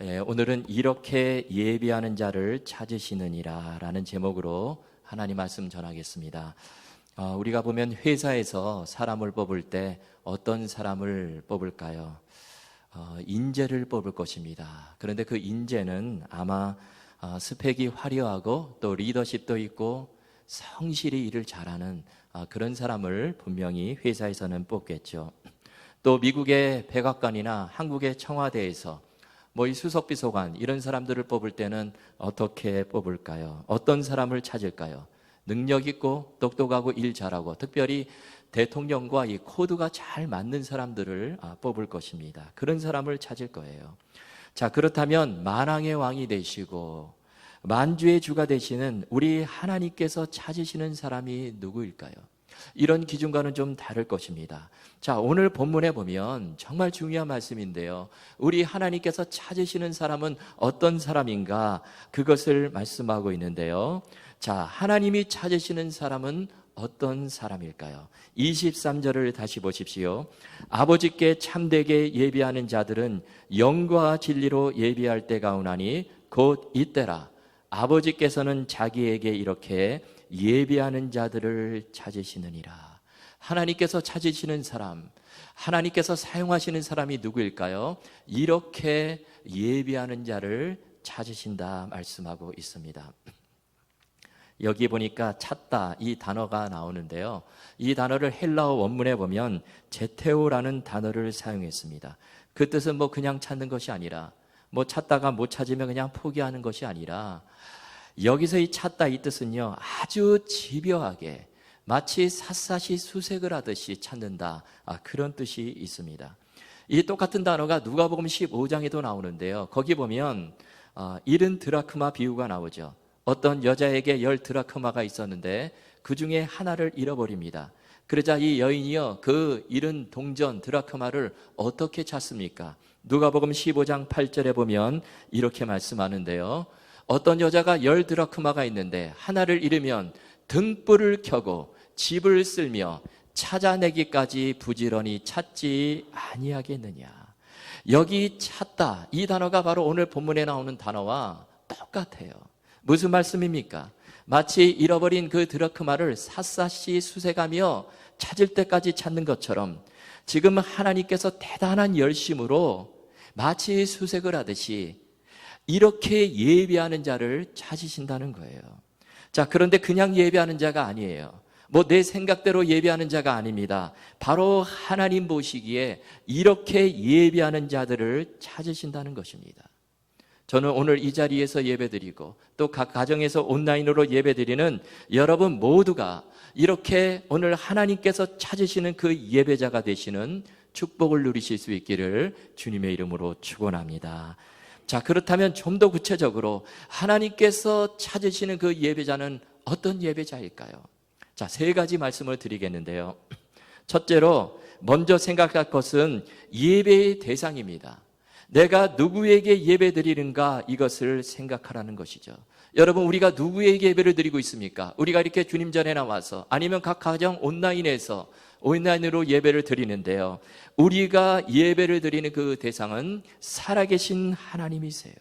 예, 오늘은 이렇게 예비하는 자를 찾으시느니라 라는 제목으로 하나님 말씀 전하겠습니다. 어, 우리가 보면 회사에서 사람을 뽑을 때 어떤 사람을 뽑을까요? 어, 인재를 뽑을 것입니다. 그런데 그 인재는 아마 어, 스펙이 화려하고 또 리더십도 있고 성실히 일을 잘하는 어, 그런 사람을 분명히 회사에서는 뽑겠죠. 또 미국의 백악관이나 한국의 청와대에서 뭐 이 수석비서관 이런 사람들을 뽑을 때는 어떻게 뽑을까요? 어떤 사람을 찾을까요? 능력 있고 똑똑하고 일 잘하고 특별히 대통령과 이 코드가 잘 맞는 사람들을 아, 뽑을 것입니다. 그런 사람을 찾을 거예요. 자, 그렇다면 만왕의 왕이 되시고 만주의 주가 되시는 우리 하나님께서 찾으시는 사람이 누구일까요? 이런 기준과는 좀 다를 것입니다. 자, 오늘 본문에 보면 정말 중요한 말씀인데요. 우리 하나님께서 찾으시는 사람은 어떤 사람인가? 그것을 말씀하고 있는데요. 자, 하나님이 찾으시는 사람은 어떤 사람일까요? 23절을 다시 보십시오. 아버지께 참되게 예비하는 자들은 영과 진리로 예비할 때가 오나니 곧 이때라. 아버지께서는 자기에게 이렇게 예비하는 자들을 찾으시느니라. 하나님께서 찾으시는 사람, 하나님께서 사용하시는 사람이 누구일까요? 이렇게 예비하는 자를 찾으신다 말씀하고 있습니다. 여기 보니까 찾다 이 단어가 나오는데요. 이 단어를 헬라어 원문에 보면 제테오라는 단어를 사용했습니다. 그 뜻은 뭐 그냥 찾는 것이 아니라 뭐 찾다가 못 찾으면 그냥 포기하는 것이 아니라 여기서 이 찾다 이 뜻은요 아주 집요하게 마치 샅샅이 수색을 하듯이 찾는다 아, 그런 뜻이 있습니다. 이 똑같은 단어가 누가복음 15장에도 나오는데요. 거기 보면 어, 이른 드라크마 비유가 나오죠. 어떤 여자에게 열 드라크마가 있었는데 그 중에 하나를 잃어버립니다. 그러자 이 여인이요 그 잃은 동전 드라크마를 어떻게 찾습니까? 누가복음 15장 8절에 보면 이렇게 말씀하는데요. 어떤 여자가 열 드라크마가 있는데 하나를 잃으면 등불을 켜고 집을 쓸며 찾아내기까지 부지런히 찾지 아니하겠느냐. 여기 찾다 이 단어가 바로 오늘 본문에 나오는 단어와 똑같아요. 무슨 말씀입니까? 마치 잃어버린 그 드라크마를 샅샅이 수색하며 찾을 때까지 찾는 것처럼 지금 하나님께서 대단한 열심으로 마치 수색을 하듯이 이렇게 예비하는 자를 찾으신다는 거예요. 자, 그런데 그냥 예비하는 자가 아니에요. 뭐 내 생각대로 예비하는 자가 아닙니다. 바로 하나님 보시기에 이렇게 예비하는 자들을 찾으신다는 것입니다. 저는 오늘 이 자리에서 예배드리고 또 각 가정에서 온라인으로 예배드리는 여러분 모두가 이렇게 오늘 하나님께서 찾으시는 그 예배자가 되시는 축복을 누리실 수 있기를 주님의 이름으로 축원합니다. 자, 그렇다면 좀 더 구체적으로 하나님께서 찾으시는 그 예배자는 어떤 예배자일까요? 자, 세 가지 말씀을 드리겠는데요. 첫째로 먼저 생각할 것은 예배의 대상입니다. 내가 누구에게 예배 드리는가 이것을 생각하라는 것이죠. 여러분, 우리가 누구에게 예배를 드리고 있습니까? 우리가 이렇게 주님 전에 나와서 아니면 각 가정 온라인에서 온라인으로 예배를 드리는데요. 우리가 예배를 드리는 그 대상은 살아계신 하나님이세요.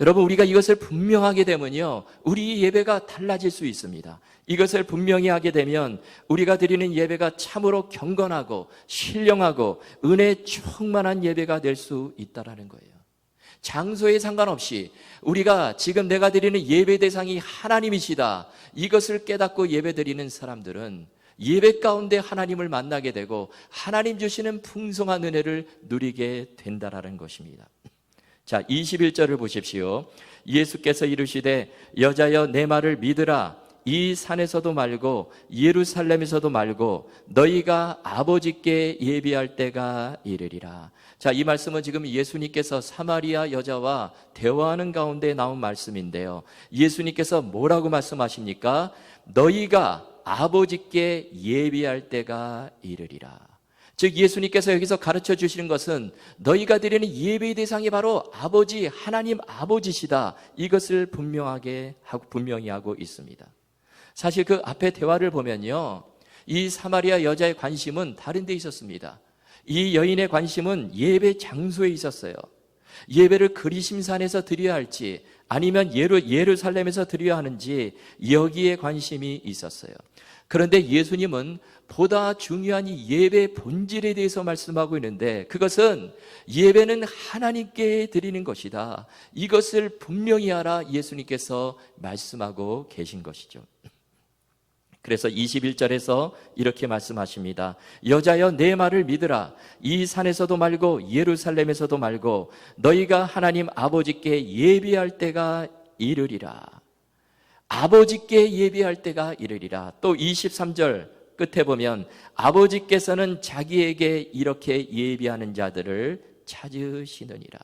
여러분, 우리가 이것을 분명하게 되면요. 우리 예배가 달라질 수 있습니다. 이것을 분명히 하게 되면 우리가 드리는 예배가 참으로 경건하고 신령하고 은혜 충만한 예배가 될 수 있다라는 거예요. 장소에 상관없이 우리가 지금 내가 드리는 예배 대상이 하나님이시다. 이것을 깨닫고 예배 드리는 사람들은 예배 가운데 하나님을 만나게 되고 하나님 주시는 풍성한 은혜를 누리게 된다라는 것입니다. 자, 21절을 보십시오. 예수께서 이르시되 여자여 내 말을 믿으라. 이 산에서도 말고 예루살렘에서도 말고 너희가 아버지께 예비할 때가 이르리라. 자, 이 말씀은 지금 예수님께서 사마리아 여자와 대화하는 가운데 나온 말씀인데요. 예수님께서 뭐라고 말씀하십니까? 너희가 아버지께 예비할 때가 이르리라. 즉 예수님께서 여기서 가르쳐 주시는 것은 너희가 드리는 예배의 대상이 바로 아버지 하나님 아버지시다. 이것을 분명하게 하고 분명히 하고 있습니다. 사실 그 앞에 대화를 보면요. 이 사마리아 여자의 관심은 다른 데 있었습니다. 이 여인의 관심은 예배 장소에 있었어요. 예배를 그리심산에서 드려야 할지 아니면 예루, 예루살렘에서 드려야 하는지 여기에 관심이 있었어요. 그런데 예수님은 보다 중요한 이 예배 본질에 대해서 말씀하고 있는데 그것은 예배는 하나님께 드리는 것이다. 이것을 분명히 알아 예수님께서 말씀하고 계신 것이죠. 그래서 21절에서 이렇게 말씀하십니다. 여자여 내 말을 믿으라. 이 산에서도 말고 예루살렘에서도 말고 너희가 하나님 아버지께 예비할 때가 이르리라. 아버지께 예비할 때가 이르리라. 또 23절 끝에 보면 아버지께서는 자기에게 이렇게 예비하는 자들을 찾으시느니라.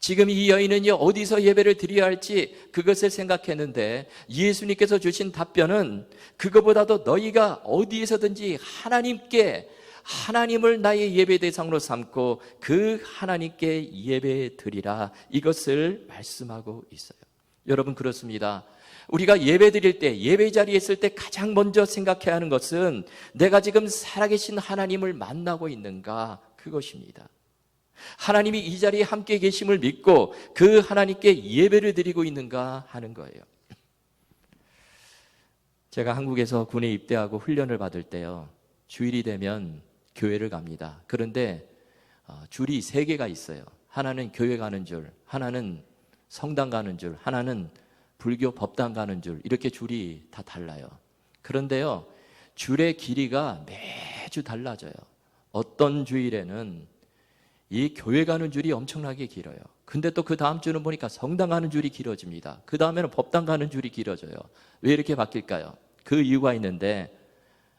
지금 이 여인은요, 어디서 예배를 드려야 할지 그것을 생각했는데 예수님께서 주신 답변은 그거보다도 너희가 어디에서든지 하나님께 하나님을 나의 예배 대상으로 삼고 그 하나님께 예배 드리라. 이것을 말씀하고 있어요. 여러분, 그렇습니다. 우리가 예배 드릴 때, 예배 자리에 있을 때 가장 먼저 생각해야 하는 것은 내가 지금 살아계신 하나님을 만나고 있는가? 그것입니다. 하나님이 이 자리에 함께 계심을 믿고 그 하나님께 예배를 드리고 있는가 하는 거예요. 제가 한국에서 군에 입대하고 훈련을 받을 때요. 주일이 되면 교회를 갑니다. 그런데 어, 줄이 세 개가 있어요. 하나는 교회 가는 줄, 하나는 성당 가는 줄, 하나는 불교 법당 가는 줄 이렇게 줄이 다 달라요. 그런데요. 줄의 길이가 매주 달라져요. 어떤 주일에는 이 교회 가는 줄이 엄청나게 길어요. 근데 또 그 다음 주는 보니까 성당 가는 줄이 길어집니다. 그 다음에는 법당 가는 줄이 길어져요. 왜 이렇게 바뀔까요? 그 이유가 있는데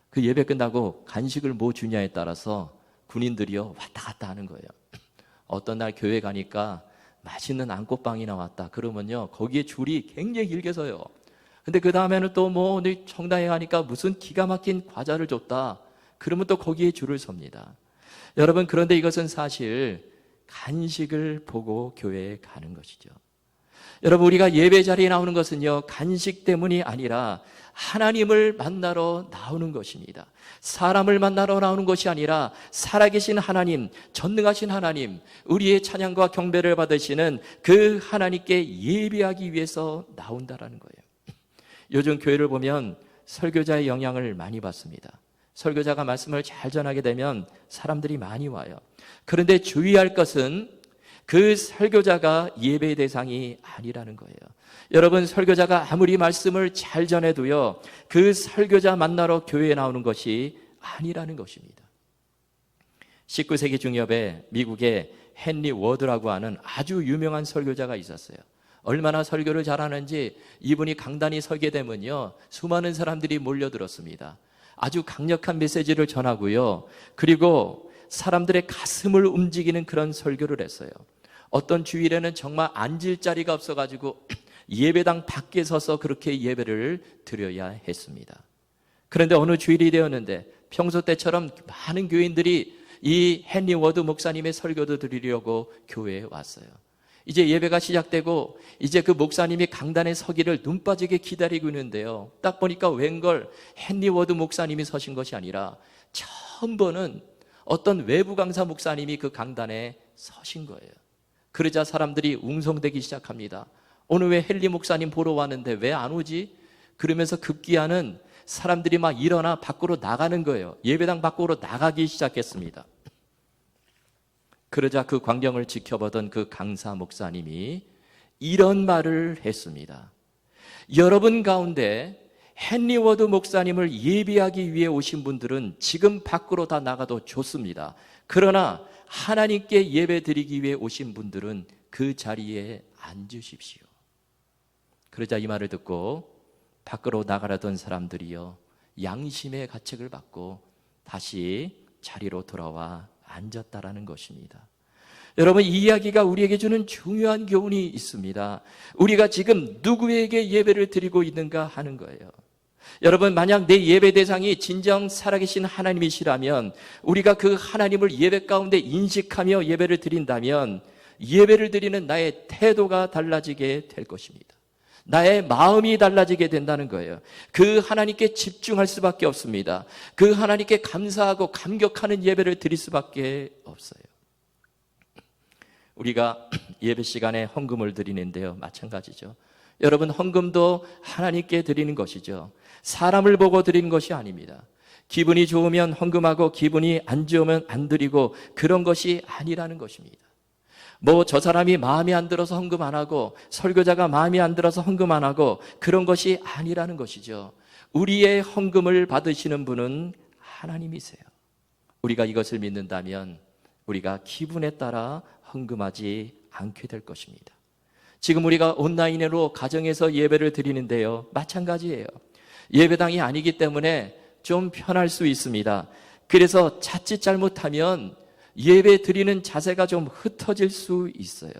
그 예배 끝나고 간식을 뭐 주냐에 따라서 군인들이요 왔다 갔다 하는 거예요. 어떤 날 교회 가니까 맛있는 안꽃빵이 나왔다. 그러면요 거기에 줄이 굉장히 길게 서요. 근데 그 다음에는 또뭐 청당에 가니까 무슨 기가 막힌 과자를 줬다. 그러면 또 거기에 줄을 섭니다. 여러분, 그런데 이것은 사실 간식을 보고 교회에 가는 것이죠. 여러분, 우리가 예배 자리에 나오는 것은요, 간식 때문이 아니라 하나님을 만나러 나오는 것입니다. 사람을 만나러 나오는 것이 아니라 살아계신 하나님, 전능하신 하나님, 우리의 찬양과 경배를 받으시는 그 하나님께 예배하기 위해서 나온다라는 거예요. 요즘 교회를 보면 설교자의 영향을 많이 받습니다. 설교자가 말씀을 잘 전하게 되면 사람들이 많이 와요. 그런데 주의할 것은 그 설교자가 예배의 대상이 아니라는 거예요. 여러분, 설교자가 아무리 말씀을 잘 전해도요, 그 설교자 만나러 교회에 나오는 것이 아니라는 것입니다. 19세기 중엽에 미국의 헨리 워드라고 하는 아주 유명한 설교자가 있었어요. 얼마나 설교를 잘하는지 이분이 강단이 서게 되면요, 수많은 사람들이 몰려들었습니다. 아주 강력한 메시지를 전하고요. 그리고 사람들의 가슴을 움직이는 그런 설교를 했어요. 어떤 주일에는 정말 앉을 자리가 없어가지고 예배당 밖에 서서 그렇게 예배를 드려야 했습니다. 그런데 어느 주일이 되었는데 평소 때처럼 많은 교인들이 이 헨리 워드 목사님의 설교도 드리려고 교회에 왔어요. 이제 예배가 시작되고 이제 그 목사님이 강단에 서기를 눈 빠지게 기다리고 있는데요. 딱 보니까 웬걸 헨리 워드 목사님이 서신 것이 아니라 처음 보는 어떤 외부 강사 목사님이 그 강단에 서신 거예요. 그러자 사람들이 웅성대기 시작합니다. 오늘 왜 헨리 목사님 보러 왔는데 왜 안 오지? 그러면서 급기야는 사람들이 막 일어나 밖으로 나가는 거예요. 예배당 밖으로 나가기 시작했습니다. 그러자 그 광경을 지켜보던 그 강사 목사님이 이런 말을 했습니다. 여러분 가운데 헨리 워드 목사님을 예비하기 위해 오신 분들은 지금 밖으로 다 나가도 좋습니다. 그러나 하나님께 예배 드리기 위해 오신 분들은 그 자리에 앉으십시오. 그러자 이 말을 듣고 밖으로 나가라던 사람들이요. 양심의 가책을 받고 다시 자리로 돌아와 앉았다라는 것입니다. 여러분, 이 이야기가 우리에게 주는 중요한 교훈이 있습니다. 우리가 지금 누구에게 예배를 드리고 있는가 하는 거예요. 여러분, 만약 내 예배 대상이 진정 살아계신 하나님이시라면 우리가 그 하나님을 예배 가운데 인식하며 예배를 드린다면 예배를 드리는 나의 태도가 달라지게 될 것입니다. 나의 마음이 달라지게 된다는 거예요. 그 하나님께 집중할 수밖에 없습니다. 그 하나님께 감사하고 감격하는 예배를 드릴 수밖에 없어요. 우리가 예배 시간에 헌금을 드리는데요. 마찬가지죠. 여러분 헌금도 하나님께 드리는 것이죠. 사람을 보고 드리는 것이 아닙니다. 기분이 좋으면 헌금하고 기분이 안 좋으면 안 드리고 그런 것이 아니라는 것입니다. 뭐 저 사람이 마음에 안 들어서 헌금 안 하고 설교자가 마음에 안 들어서 헌금 안 하고 그런 것이 아니라는 것이죠. 우리의 헌금을 받으시는 분은 하나님이세요. 우리가 이것을 믿는다면 우리가 기분에 따라 헌금하지 않게 될 것입니다. 지금 우리가 온라인으로 가정에서 예배를 드리는데요. 마찬가지예요. 예배당이 아니기 때문에 좀 편할 수 있습니다. 그래서 자칫 잘못하면 예배 드리는 자세가 좀 흩어질 수 있어요.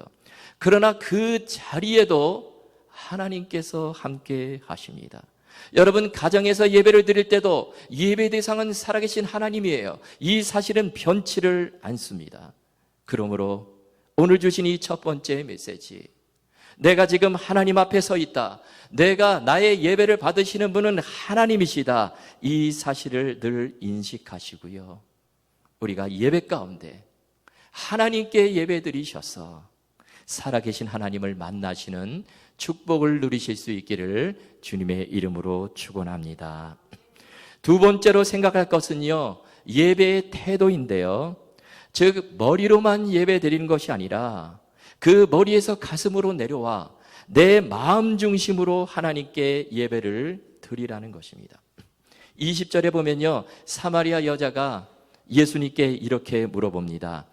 그러나 그 자리에도 하나님께서 함께 하십니다. 여러분, 가정에서 예배를 드릴 때도 예배 대상은 살아계신 하나님이에요. 이 사실은 변치를 않습니다. 그러므로 오늘 주신 이 첫 번째 메시지. 내가 지금 하나님 앞에 서 있다. 내가 나의 예배를 받으시는 분은 하나님이시다. 이 사실을 늘 인식하시고요. 우리가 예배 가운데 하나님께 예배 드리셔서 살아계신 하나님을 만나시는 축복을 누리실 수 있기를 주님의 이름으로 축원합니다. 두 번째로 생각할 것은요. 예배의 태도인데요. 즉 머리로만 예배 드리는 것이 아니라 그 머리에서 가슴으로 내려와 내 마음 중심으로 하나님께 예배를 드리라는 것입니다. 20절에 보면요. 사마리아 여자가 예수님께 이렇게 물어봅니다.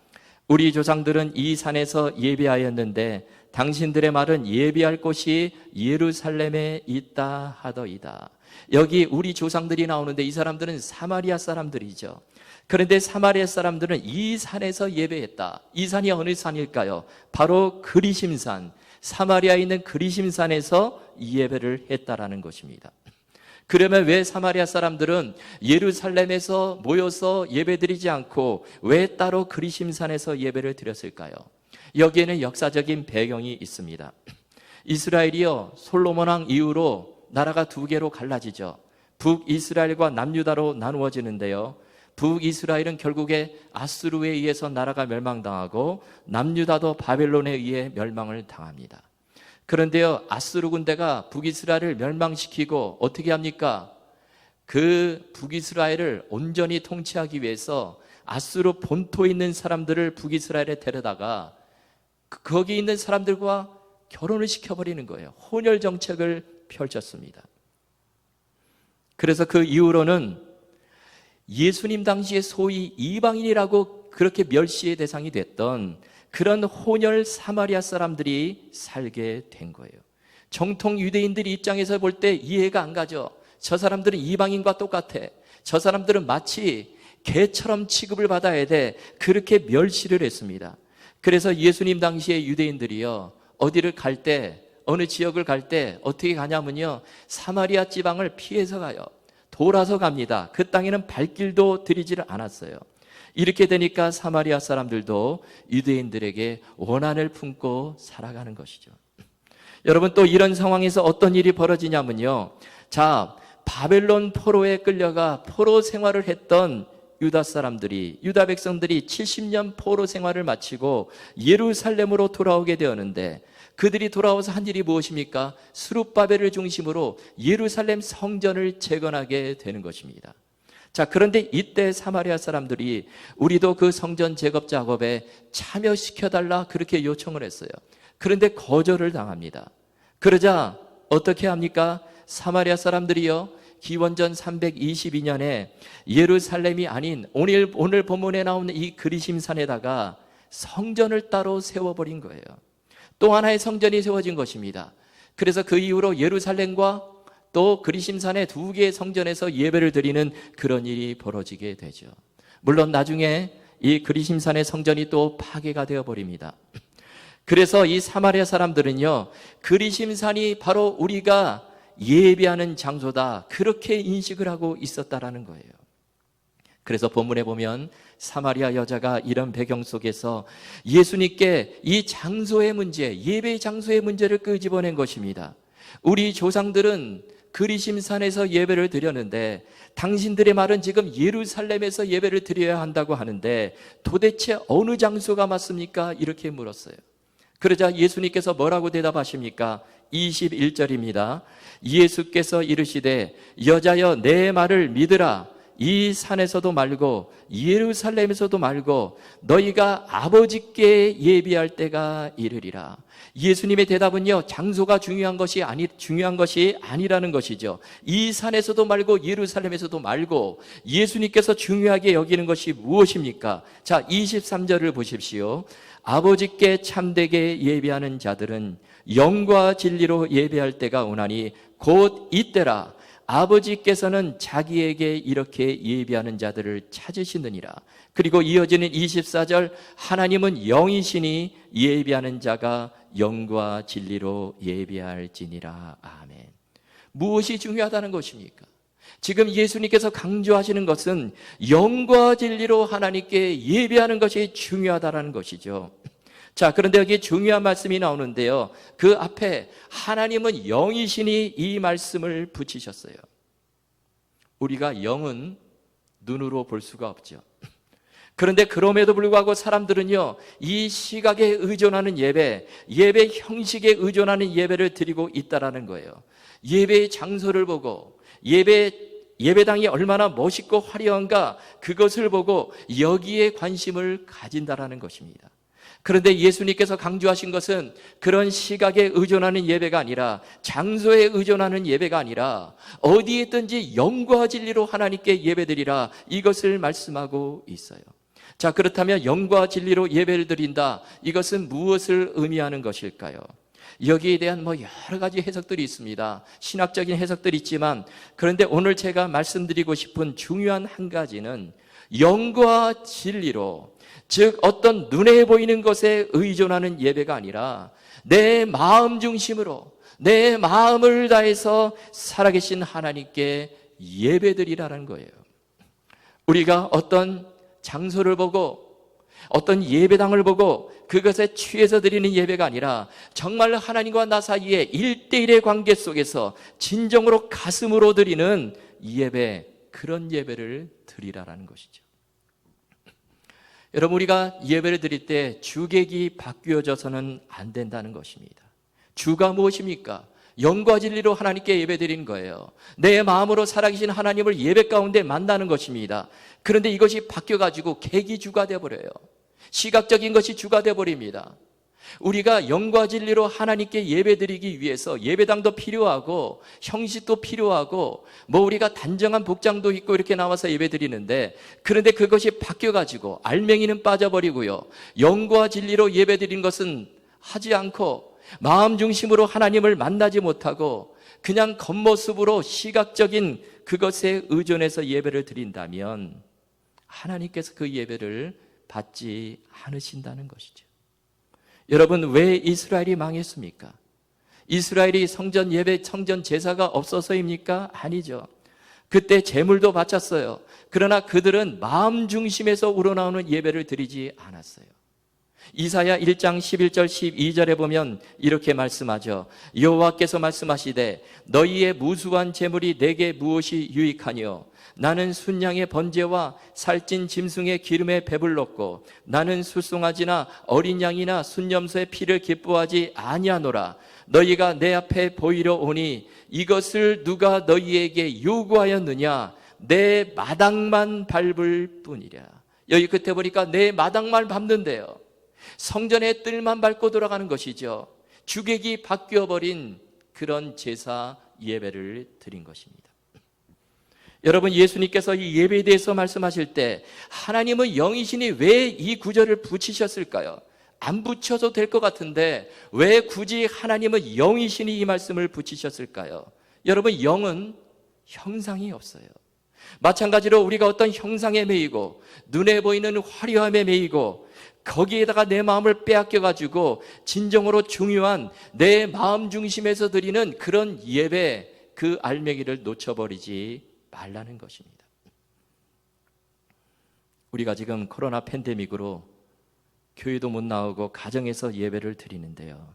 우리 조상들은 이 산에서 예배하였는데 당신들의 말은 예배할 곳이 예루살렘에 있다 하더이다. 여기 우리 조상들이 나오는데 이 사람들은 사마리아 사람들이죠. 그런데 사마리아 사람들은 이 산에서 예배했다. 이 산이 어느 산일까요? 바로 그리심산. 사마리아에 있는 그리심산에서 예배를 했다라는 것입니다. 그러면 왜 사마리아 사람들은 예루살렘에서 모여서 예배드리지 않고 왜 따로 그리심산에서 예배를 드렸을까요? 여기에는 역사적인 배경이 있습니다. 이스라엘이요 솔로몬 왕 이후로 나라가 두 개로 갈라지죠. 북 이스라엘과 남유다로 나누어지는데요. 북 이스라엘은 결국에 아스루에 의해서 나라가 멸망당하고 남유다도 바벨론에 의해 멸망을 당합니다. 그런데요, 아스루 군대가 북이스라엘을 멸망시키고 어떻게 합니까? 그 북이스라엘을 온전히 통치하기 위해서 아스루 본토에 있는 사람들을 북이스라엘에 데려다가 그- 거기 있는 사람들과 결혼을 시켜버리는 거예요. 혼혈 정책을 펼쳤습니다. 그래서 그 이후로는 예수님 당시에 소위 이방인이라고 그렇게 멸시의 대상이 됐던 그런 혼혈 사마리아 사람들이 살게 된 거예요. 정통 유대인들이 입장에서 볼 때 이해가 안 가죠. 저 사람들은 이방인과 똑같아. 저 사람들은 마치 개처럼 취급을 받아야 돼. 그렇게 멸시를 했습니다. 그래서 예수님 당시에 유대인들이요. 어디를 갈 때, 어느 지역을 갈 때 어떻게 가냐면요. 사마리아 지방을 피해서 가요. 돌아서 갑니다. 그 땅에는 발길도 들이지를 않았어요. 이렇게 되니까 사마리아 사람들도 유대인들에게 원한을 품고 살아가는 것이죠. 여러분 또 이런 상황에서 어떤 일이 벌어지냐면요. 자, 바벨론 포로에 끌려가 포로 생활을 했던 유다 사람들이 유다 백성들이 70년 포로 생활을 마치고 예루살렘으로 돌아오게 되었는데 그들이 돌아와서 한 일이 무엇입니까? 수룹바벨을 중심으로 예루살렘 성전을 재건하게 되는 것입니다. 자, 그런데 이때 사마리아 사람들이 우리도 그 성전 재건 작업에 참여시켜달라 그렇게 요청을 했어요. 그런데 거절을 당합니다. 그러자 어떻게 합니까? 사마리아 사람들이요. 기원전 322년에 예루살렘이 아닌 오늘, 오늘 본문에 나오는 이 그리심산에다가 성전을 따로 세워버린 거예요. 또 하나의 성전이 세워진 것입니다. 그래서 그 이후로 예루살렘과 또 그리심산의 두 개의 성전에서 예배를 드리는 그런 일이 벌어지게 되죠. 물론 나중에 이 그리심산의 성전이 또 파괴가 되어 버립니다. 그래서 이 사마리아 사람들은요, 그리심산이 바로 우리가 예배하는 장소다. 그렇게 인식을 하고 있었다라는 거예요. 그래서 본문에 보면 사마리아 여자가 이런 배경 속에서 예수님께 이 장소의 문제, 예배 장소의 문제를 끄집어낸 것입니다. 우리 조상들은 그리심산에서 예배를 드렸는데 당신들의 말은 지금 예루살렘에서 예배를 드려야 한다고 하는데 도대체 어느 장소가 맞습니까? 이렇게 물었어요. 그러자 예수님께서 뭐라고 대답하십니까? 21절입니다. 예수께서 이르시되 여자여 내 말을 믿으라. 이 산에서도 말고 예루살렘에서도 말고 너희가 아버지께 예비할 때가 이르리라. 예수님의 대답은요, 장소가 중요한 것이 아니, 중요한 것이 아니라는 것이죠. 이 산에서도 말고 예루살렘에서도 말고 예수님께서 중요하게 여기는 것이 무엇입니까? 자, 23절을 보십시오. 아버지께 참되게 예비하는 자들은 영과 진리로 예배할 때가 오나니 곧 이때라. 아버지께서는 자기에게 이렇게 예비하는 자들을 찾으시느니라. 그리고 이어지는 24절 하나님은 영이시니 예비하는 자가 영과 진리로 예비할지니라. 아멘. 무엇이 중요하다는 것입니까? 지금 예수님께서 강조하시는 것은 영과 진리로 하나님께 예배하는 것이 중요하다는 것이죠. 자, 그런데 여기 중요한 말씀이 나오는데요. 그 앞에 하나님은 영이시니 이 말씀을 붙이셨어요. 우리가 영은 눈으로 볼 수가 없죠. 그런데 그럼에도 불구하고 사람들은요, 이 시각에 의존하는 예배, 예배 형식에 의존하는 예배를 드리고 있다라는 거예요. 예배의 장소를 보고, 예배, 예배당이 얼마나 멋있고 화려한가, 그것을 보고 여기에 관심을 가진다라는 것입니다. 그런데 예수님께서 강조하신 것은 그런 시각에 의존하는 예배가 아니라 장소에 의존하는 예배가 아니라 어디에 있든지 영과 진리로 하나님께 예배드리라 이것을 말씀하고 있어요. 자, 그렇다면 영과 진리로 예배를 드린다. 이것은 무엇을 의미하는 것일까요? 여기에 대한 뭐 여러 가지 해석들이 있습니다. 신학적인 해석들이 있지만 그런데 오늘 제가 말씀드리고 싶은 중요한 한 가지는 영과 진리로 즉 어떤 눈에 보이는 것에 의존하는 예배가 아니라 내 마음 중심으로 내 마음을 다해서 살아계신 하나님께 예배드리라는 거예요. 우리가 어떤 장소를 보고 어떤 예배당을 보고 그것에 취해서 드리는 예배가 아니라 정말 하나님과 나 사이의 일대일의 관계 속에서 진정으로 가슴으로 드리는 예배, 그런 예배를 드리라라는 것이죠. 여러분, 우리가 예배를 드릴 때 주객이 바뀌어져서는 안 된다는 것입니다. 주가 무엇입니까? 영과 진리로 하나님께 예배 드리는 거예요. 내 마음으로 살아계신 하나님을 예배 가운데 만나는 것입니다. 그런데 이것이 바뀌어가지고 객이 주가 되어버려요. 시각적인 것이 주가 되어버립니다. 우리가 영과 진리로 하나님께 예배드리기 위해서 예배당도 필요하고 형식도 필요하고 뭐 우리가 단정한 복장도 입고 이렇게 나와서 예배드리는데 그런데 그것이 바뀌어 가지고 알맹이는 빠져버리고요. 영과 진리로 예배드린 것은 하지 않고 마음 중심으로 하나님을 만나지 못하고 그냥 겉모습으로 시각적인 그것에 의존해서 예배를 드린다면 하나님께서 그 예배를 받지 않으신다는 것이죠. 여러분, 왜 이스라엘이 망했습니까? 이스라엘이 성전 예배, 성전 제사가 없어서입니까? 아니죠. 그때 제물도 바쳤어요. 그러나 그들은 마음 중심에서 우러나오는 예배를 드리지 않았어요. 이사야 1장 11절 12절에 보면 이렇게 말씀하죠. 여호와께서 말씀하시되 너희의 무수한 재물이 내게 무엇이 유익하뇨? 나는 순양의 번제와 살찐 짐승의 기름에 배불렀고 나는 수송아지나 어린 양이나 순념소의 피를 기뻐하지 아니하노라. 너희가 내 앞에 보이려 오니 이것을 누가 너희에게 요구하였느냐? 내 마당만 밟을 뿐이랴. 여기 끝에 보니까 내 마당만 밟는데요. 성전의 뜰만 밟고 돌아가는 것이죠. 주객이 바뀌어버린 그런 제사 예배를 드린 것입니다. 여러분 예수님께서 이 예배에 대해서 말씀하실 때 하나님은 영이시니 왜이 구절을 붙이셨을까요? 안 붙여도 될 것 같은데 왜 굳이 하나님은 영이시니 이 말씀을 붙이셨을까요? 여러분 영은 형상이 없어요. 마찬가지로 우리가 어떤 형상에 매이고 눈에 보이는 화려함에 매이고 거기에다가 내 마음을 빼앗겨 가지고 진정으로 중요한 내 마음 중심에서 드리는 그런 예배 그 알맹이를 놓쳐버리지 말라는 것입니다. 우리가 지금 코로나 팬데믹으로 교회도 못 나오고 가정에서 예배를 드리는데요.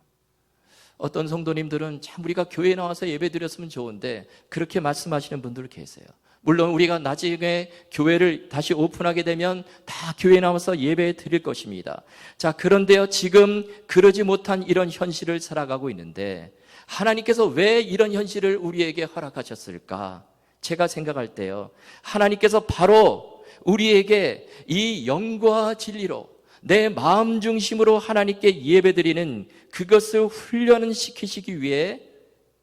어떤 성도님들은 참 우리가 교회에 나와서 예배 드렸으면 좋은데 그렇게 말씀하시는 분들 계세요. 물론 우리가 나중에 교회를 다시 오픈하게 되면 다 교회 나와서 예배 드릴 것입니다. 자, 그런데요, 지금 그러지 못한 이런 현실을 살아가고 있는데, 하나님께서 왜 이런 현실을 우리에게 허락하셨을까? 제가 생각할 때요, 하나님께서 바로 우리에게 이 영과 진리로 내 마음 중심으로 하나님께 예배 드리는 그것을 훈련을 시키시기 위해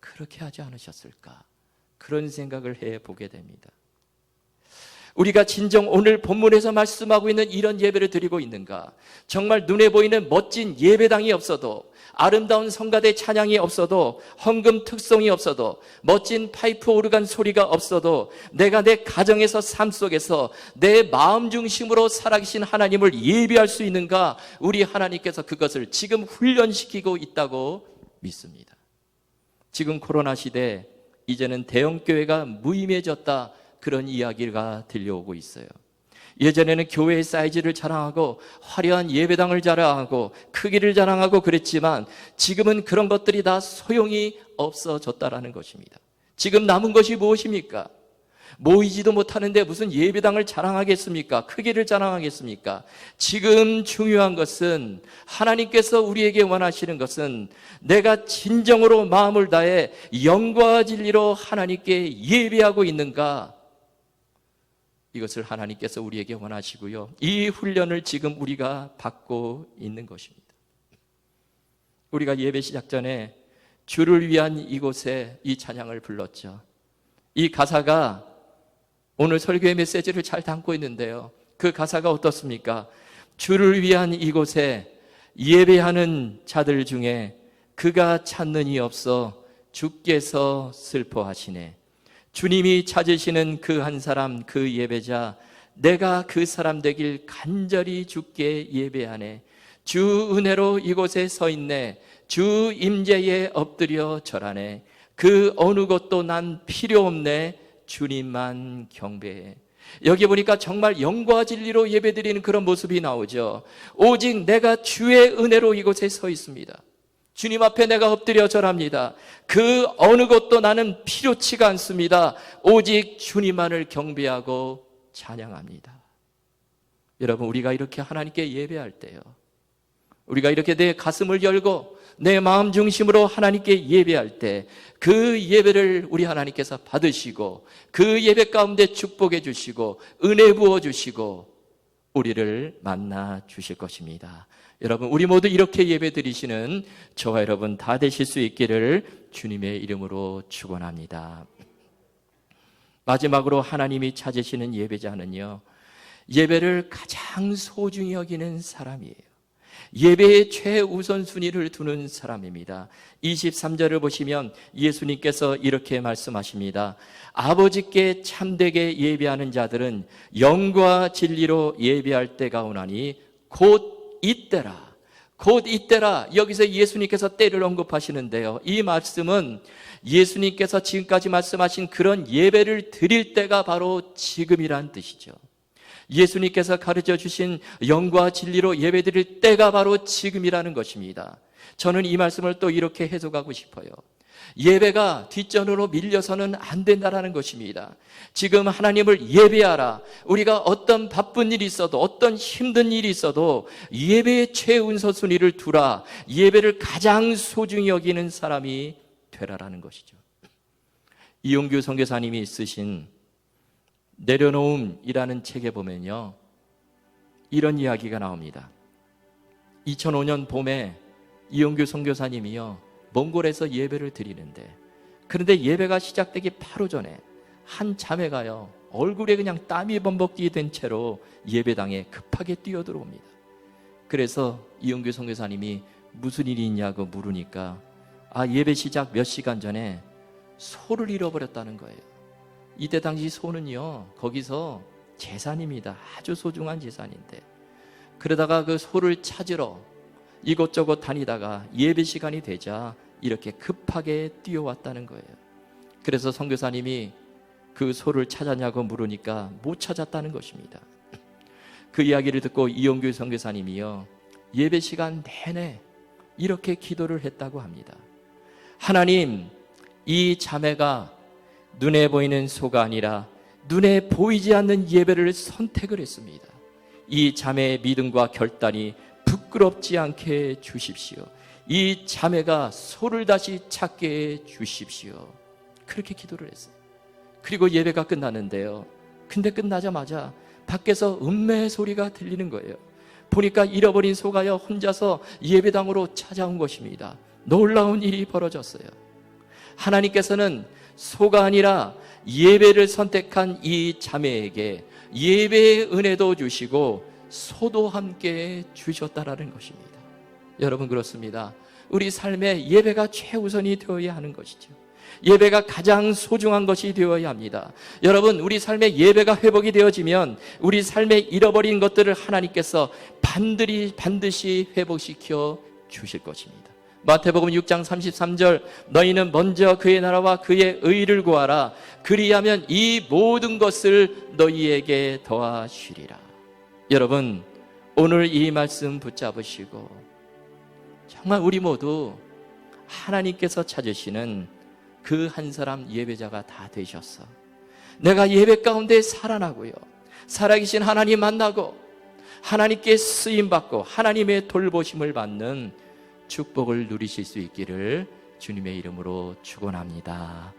그렇게 하지 않으셨을까? 그런 생각을 해 보게 됩니다. 우리가 진정 오늘 본문에서 말씀하고 있는 이런 예배를 드리고 있는가? 정말 눈에 보이는 멋진 예배당이 없어도 아름다운 성가대 찬양이 없어도 헌금 특성이 없어도 멋진 파이프 오르간 소리가 없어도 내가 내 가정에서 삶 속에서 내 마음 중심으로 살아계신 하나님을 예배할 수 있는가? 우리 하나님께서 그것을 지금 훈련시키고 있다고 믿습니다. 지금 코로나 시대 이제는 대형 교회가 무의미해졌다 그런 이야기가 들려오고 있어요. 예전에는 교회의 사이즈를 자랑하고 화려한 예배당을 자랑하고 크기를 자랑하고 그랬지만 지금은 그런 것들이 다 소용이 없어졌다라는 것입니다. 지금 남은 것이 무엇입니까? 모이지도 못하는데 무슨 예배당을 자랑하겠습니까? 크기를 자랑하겠습니까? 지금 중요한 것은 하나님께서 우리에게 원하시는 것은 내가 진정으로 마음을 다해 영과 진리로 하나님께 예배하고 있는가? 이것을 하나님께서 우리에게 원하시고요. 이 훈련을 지금 우리가 받고 있는 것입니다. 우리가 예배 시작 전에 주를 위한 이곳에 이 찬양을 불렀죠. 이 가사가 오늘 설교의 메시지를 잘 담고 있는데요. 그 가사가 어떻습니까? 주를 위한 이곳에 예배하는 자들 중에 그가 찾는 이 없어 주께서 슬퍼하시네. 주님이 찾으시는 그 한 사람, 그 예배자, 내가 그 사람 되길 간절히 주께 예배하네. 주 은혜로 이곳에 서 있네. 주 임재에 엎드려 절하네. 그 어느 것도 난 필요 없네. 주님만 경배해. 여기 보니까 정말 영과 진리로 예배드리는 그런 모습이 나오죠. 오직 내가 주의 은혜로 이곳에 서 있습니다. 주님 앞에 내가 엎드려 절합니다. 그 어느 것도 나는 필요치가 않습니다. 오직 주님만을 경배하고 찬양합니다. 여러분, 우리가 이렇게 하나님께 예배할 때요. 우리가 이렇게 내 가슴을 열고 내 마음 중심으로 하나님께 예배할 때 그 예배를 우리 하나님께서 받으시고 그 예배 가운데 축복해 주시고 은혜 부어 주시고 우리를 만나 주실 것입니다. 여러분, 우리 모두 이렇게 예배 드리시는 저와 여러분 다 되실 수 있기를 주님의 이름으로 축원합니다. 마지막으로 하나님이 찾으시는 예배자는요. 예배를 가장 소중히 여기는 사람이에요. 예배의 최우선 순위를 두는 사람입니다. 23절을 보시면 예수님께서 이렇게 말씀하십니다. 아버지께 참되게 예배하는 자들은 영과 진리로 예배할 때가 오나니 곧 이때라. 곧 이때라. 여기서 예수님께서 때를 언급하시는데요. 이 말씀은 예수님께서 지금까지 말씀하신 그런 예배를 드릴 때가 바로 지금이란 뜻이죠. 예수님께서 가르쳐 주신 영과 진리로 예배 드릴 때가 바로 지금이라는 것입니다. 저는 이 말씀을 또 이렇게 해석하고 싶어요. 예배가 뒷전으로 밀려서는 안 된다라는 것입니다. 지금 하나님을 예배하라. 우리가 어떤 바쁜 일이 있어도 어떤 힘든 일이 있어도 예배의 최운서 순위를 두라. 예배를 가장 소중히 여기는 사람이 되라라는 것이죠. 이용규 선교사님이 쓰신 내려놓음이라는 책에 보면요. 이런 이야기가 나옵니다. 2005년 봄에 이용규 선교사님이요. 몽골에서 예배를 드리는데 그런데 예배가 시작되기 바로 전에 한 자매가요. 얼굴에 그냥 땀이 범벅이 된 채로 예배당에 급하게 뛰어들어옵니다. 그래서 이용규 선교사님이 무슨 일이 있냐고 물으니까 아 예배 시작 몇 시간 전에 소를 잃어버렸다는 거예요. 이때 당시 소는요, 거기서 재산입니다. 아주 소중한 재산인데. 그러다가 그 소를 찾으러 이곳저곳 다니다가 예배 시간이 되자 이렇게 급하게 뛰어왔다는 거예요. 그래서 선교사님이 그 소를 찾았냐고 물으니까 못 찾았다는 것입니다. 그 이야기를 듣고 이용규 선교사님이요. 예배 시간 내내 이렇게 기도를 했다고 합니다. 하나님, 이 자매가 눈에 보이는 소가 아니라 눈에 보이지 않는 예배를 선택을 했습니다. 이 자매의 믿음과 결단이 부끄럽지 않게 해 주십시오. 이 자매가 소를 다시 찾게 해 주십시오. 그렇게 기도를 했어요. 그리고 예배가 끝났는데요. 근데 끝나자마자 밖에서 음매 소리가 들리는 거예요. 보니까 잃어버린 소가요 혼자서 예배당으로 찾아온 것입니다. 놀라운 일이 벌어졌어요. 하나님께서는 소가 아니라 예배를 선택한 이 자매에게 예배의 은혜도 주시고 소도 함께 주셨다라는 것입니다. 여러분 그렇습니다. 우리 삶에 예배가 최우선이 되어야 하는 것이죠. 예배가 가장 소중한 것이 되어야 합니다. 여러분, 우리 삶의 예배가 회복이 되어지면 우리 삶에 잃어버린 것들을 하나님께서 반드시, 반드시 회복시켜 주실 것입니다. 마태복음 6장 33절 너희는 먼저 그의 나라와 그의 의를 구하라 그리하면 이 모든 것을 너희에게 더하시리라. 여러분, 오늘 이 말씀 붙잡으시고 정말 우리 모두 하나님께서 찾으시는 그 한 사람 예배자가 다 되셨어. 내가 예배 가운데 살아나고요. 살아계신 하나님 만나고 하나님께 쓰임 받고 하나님의 돌보심을 받는 축복을 누리실 수 있기를 주님의 이름으로 축원합니다.